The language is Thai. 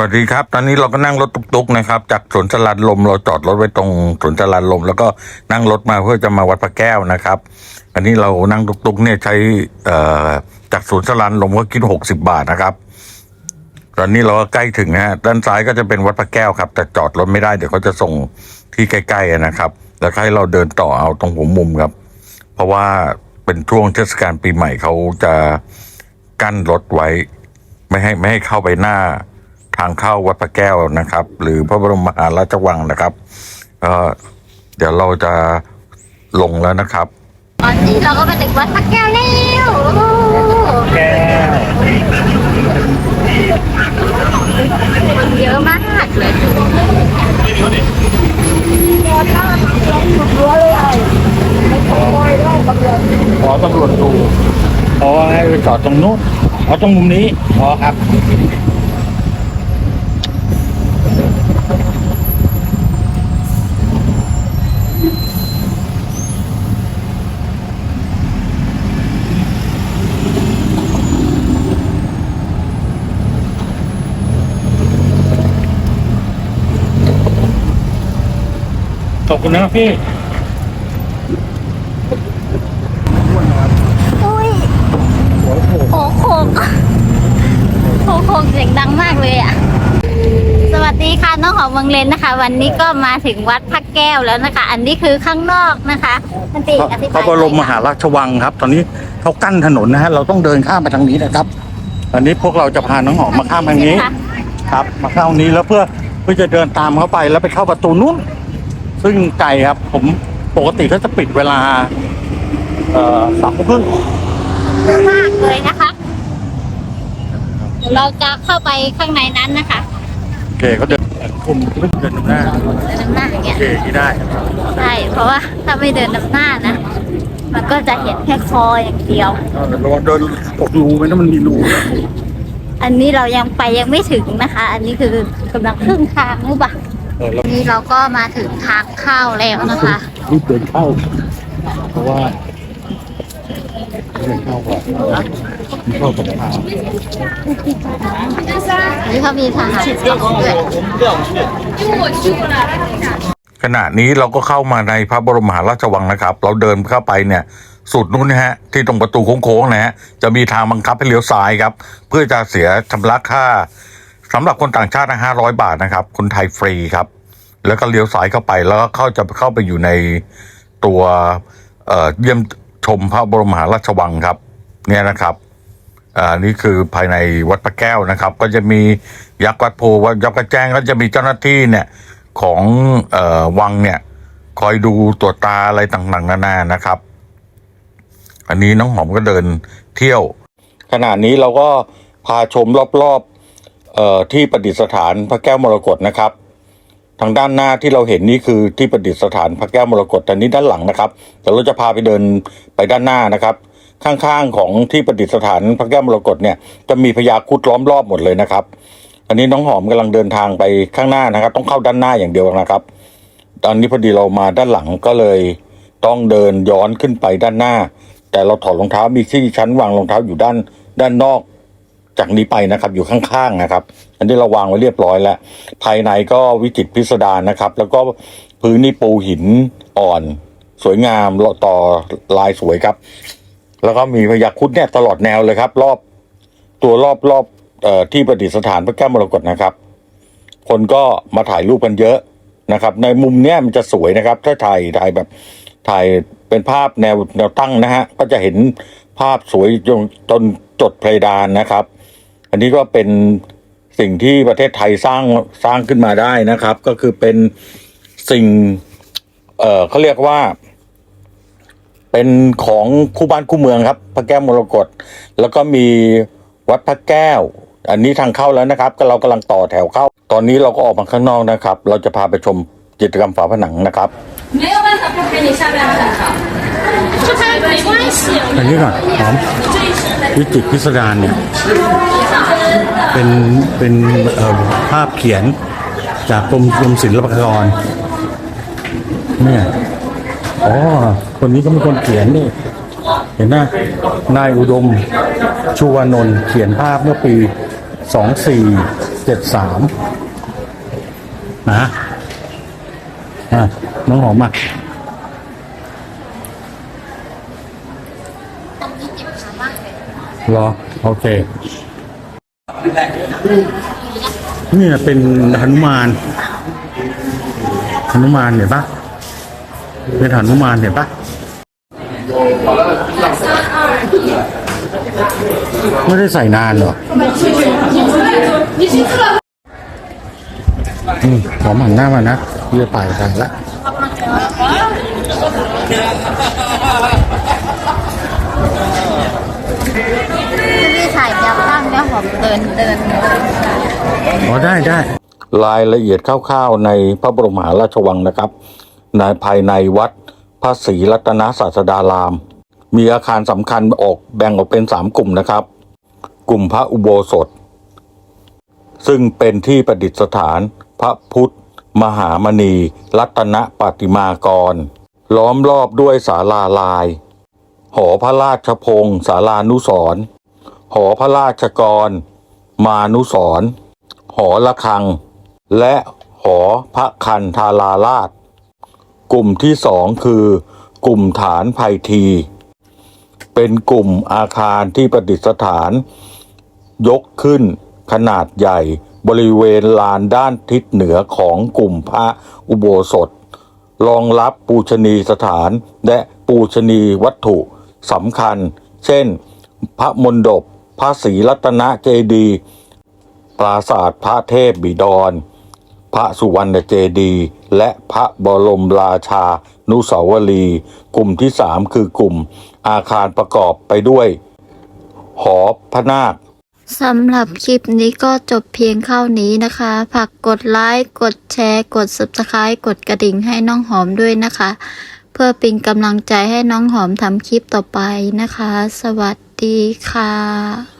วัสดีครับ ตอนนี้เราก็นั่งรถตุกๆนะครับ จากสวนสลัดลมเราจอดรถไว้ตรงสวนสลัดลม แล้วก็นั่งรถมาเพื่อจะมาวัดพระแก้วนะครับ อันนี้เรานั่งตุกๆเนี่ยใช้จากสวนสลัดลมก็คิดหกสิบาทนะครับ ตอนนี้เราก็ใกล้ถึงนะฮะด้านซ้ายก็จะเป็นวัดพระแก้วครับ แต่จอดรถไม่ได้เดี๋ยวเขาจะส่งที่ใกล้ๆนะครับ แล้วให้เราเดินต่อเอาตรงหัวมุมครับ เพราะว่าเป็นช่วงเทศกาลปีใหม่เขาจะกั้นรถไว้ ไม่ให้ไม่ให้เข้าไปหน้า ทางเข้าวัดพระแก้วนะครับ หรือพระบรมมหาราชวังนะครับก็เดี๋ยวเราจะลงแล้วนะครับตอนนี้เราก็มาถึงวัดพระแก้วแล้วคนเยอะมากเลยขอตำรวจดูเพราะว่าให้ไปจอดตรงนู้นเอาตรงมุมนี้อ๋อครับ ขอบคุณนะครับพี่อุ้ยหัวโขกโอ้โหกโอ้โหกเสียงดังมากเลยอะ สวัสดีค่ะน้องหอมเมืองเลนนะคะ วันนี้ก็มาถึงวัดพระแก้วแล้วนะคะ อันนี้คือข้างนอกนะคะมันติอธิบายพระบรมมหาราชวังครับ ตอนนี้เขากั้นถนนนะฮะเราต้องเดินข้ามไปทางนี้นะครับอันนี้พวกเราจะพาน้องหอมมาข้ามทางนี้ ครับ มาเข้าทางนี้แล้วเพื่อเพื่อจะเดินตามเขาไปแล้วไปเข้าประตูนู้น ซึ่งไกลครับ ผมปกติเขาจะปิดเวลา เอ่อสามโมงครึ่งมากเลยนะคะ เดี๋ยวเราจะเข้าไปข้างในนั้นนะคะโอเคเขาเดินคุมเดินนำหน้าเดินนำหน้าอย่างโอเงี้ยเคที่ได้ใช่เพราะว่าถ้าไม่เดินนำหน้านะ มันก็จะเห็นแค่คออย่างเดียว เออระวังเดินตกรูไหมนะมันมีรูนะอันนี้เรายังไปยังไม่ถึงนะคะ อันนี้คือกำลังครึ่งทางหรือเปล่าเออเรา นี่เราก็มาถึงทางเข้าแล้วนะคะรีบเดินเข้า เพราะว่าเดินเข้าก่อนเข้ากับทางนี่เขามีทหารด้วยขณะนี้เราก็เข้ามาในพระบรมมหาราชวังนะครับ เราเดินเข้าไปเนี่ยสุดนู้นนะฮะที่ตรงประตูโค้งๆนะฮะจะมีทางบังคับให้เลี้ยวซ้ายครับ เพื่อจะเสียชำระค่า สำหรับคนต่างชาตินะห้าร้อยบาทนะครับ คนไทยฟรีครับ แล้วก็เลี้ยวซ้ายเข้าไปแล้วก็เข้าจะเข้าไปอยู่ในตัวเเยี่ยมชมพระบรมหาราชวังครับ เนี่ยนะครับอ่านี่คือภายในวัดพระแก้วนะครับ ก็จะมียักษ์วัดโพวัดยักษ์กระแจ้งก็จะมีเจ้าหน้าที่เนี่ยของออวังเนี่ยคอยดูตรวจตาอะไรต่างๆนานานะครับ อันนี้น้องหอมก็เดินเที่ยว ขณะนี้เราก็พาชมรอบๆ ที่ประดิษฐานพระแก้วมรกตนะครับ ทางด้านหน้าที่เราเห็นนี่คือที่ประดิษฐานพระแก้วมรกตแต่นี้ด้านหลังนะครับเดี๋ยวเราจะพาไปเดินไปด้านหน้านะครับ ข้างๆของที่ประดิษฐานพระแก้วมรกตเนี่ยจะมีพญาครุดล้อมรอบหมดเลยนะครับอันนี้น้องหอมกำลังเดินทางไปข้างหน้านะครับ ต้องเข้าด้านหน้าอย่างเดียวนะครับ ตอนนี้พอดีเรามาด้านหลังก็เลยต้องเดินย้อนขึ้นไปด้านหน้า แต่เราถอดรองเท้ามีที่ชั้นวางรองเท้าอยู่ด้านด้านนอก จากนี้ไปนะครับอยู่ข้างๆนะครับ อันนี้เราวางไว้เรียบร้อยแล้ว ภายในก็วิจิตรพิสดารนะครับ แล้วก็พื้นนี่ปูหินอ่อน สวยงามต่อลายสวยครับ แล้วก็มีพญาคุดเนี่ยตลอดแนวเลยครับ รอบตัวรอบรอบออที่ประดิษฐานพระแก้วมรกตนะครับ คนก็มาถ่ายรูปกันเยอะนะครับ ในมุมเนี้ยมันจะสวยนะครับ ถ้าถ่ายถ่ายแบบถ่ายเป็นภาพแนวแนวตั้งนะฮะก็จะเห็นภาพสวยจนจนจดเพดานนะครับ อันนี้ก็เป็นสิ่งที่ประเทศไทยสร้างสร้างขึ้นมาได้นะครับ ก็คือเป็นสิ่ง เอ่อเขาเรียกว่า เป็นของคู่บ้านคู่เมืองครับพระแก้วมรกตแล้วก็มีวัดพระแก้ว อันนี้ทางเข้าแล้วนะครับ ก็เรากำลังต่อแถวเข้า ตอนนี้เราก็ออกมาข้างนอกนะครับ เราจะพาไปชมจิตรกรรมฝาผนังนะครับอันนี้ก่อนหอม วิจิตรพิสดารเนี่ยเป็นเป็นภาพเขียนจากกรมกรมศิลปากรเนี่ยอ๋อคนนี้ก็เป็นคนเขียนนี่ เห็นไหมนายอุดมชูวานนท์เขียนภาพเมื่อปี24เจ็ดสามนะอะน้องหอมมา เหรอ โอเค เนี่ยเป็นหนุมานหนุมานเห็นปะเป็นหนุมานเห็นปะไม่ได้ใส่นานหรออืมขอหันหน้ามานะเรือป่ายทางละ ได้ได้รายละเอียดคร่าวๆในพระบรมหาราชวังนะครับในภายในวัดพระศรีรัตนศาสดาราม มีอาคารสำคัญออกแบ่งออกเป็นสามกลุ่มนะครับ กลุ่มพระอุโบสถ ซึ่งเป็นที่ประดิษฐานพระพุทธ มหามณี รัตนปฏิมากร ล้อมรอบด้วยศาลาลาย หอพระราชพงศ์ศาลานุสรหอพระราชกร มานุสร หอระฆัง และหอพระคันธาราราช กลุ่มที่สองคือกลุ่มฐานภัยที เป็นกลุ่มอาคารที่ประดิษฐาน ยกขึ้นขนาดใหญ่บริเวณลานด้านทิศเหนือของกลุ่มพระอุโบสถ รองรับปูชนีสถานและปูชนีวัตถุสำคัญ เช่น พระมณฑปพระศรีรัตนเจดีย์ ปราสาทพระเทพบิดร พระสุวรรณเจดี และพระบรมราชา นุสาวรีย์กลุ่มที่สามคือกลุ่ม อาคารประกอบไปด้วย หอพระนาคสำหรับคลิปนี้ก็จบเพียงเท่านี้นะคะฝากกดไลค์ กดแชร์ กด subscribe กดกระดิ่งให้น้องหอมด้วยนะคะ เพื่อเป็นกำลังใจให้น้องหอมทำคลิปต่อไปนะคะ สวัสดีค่ะ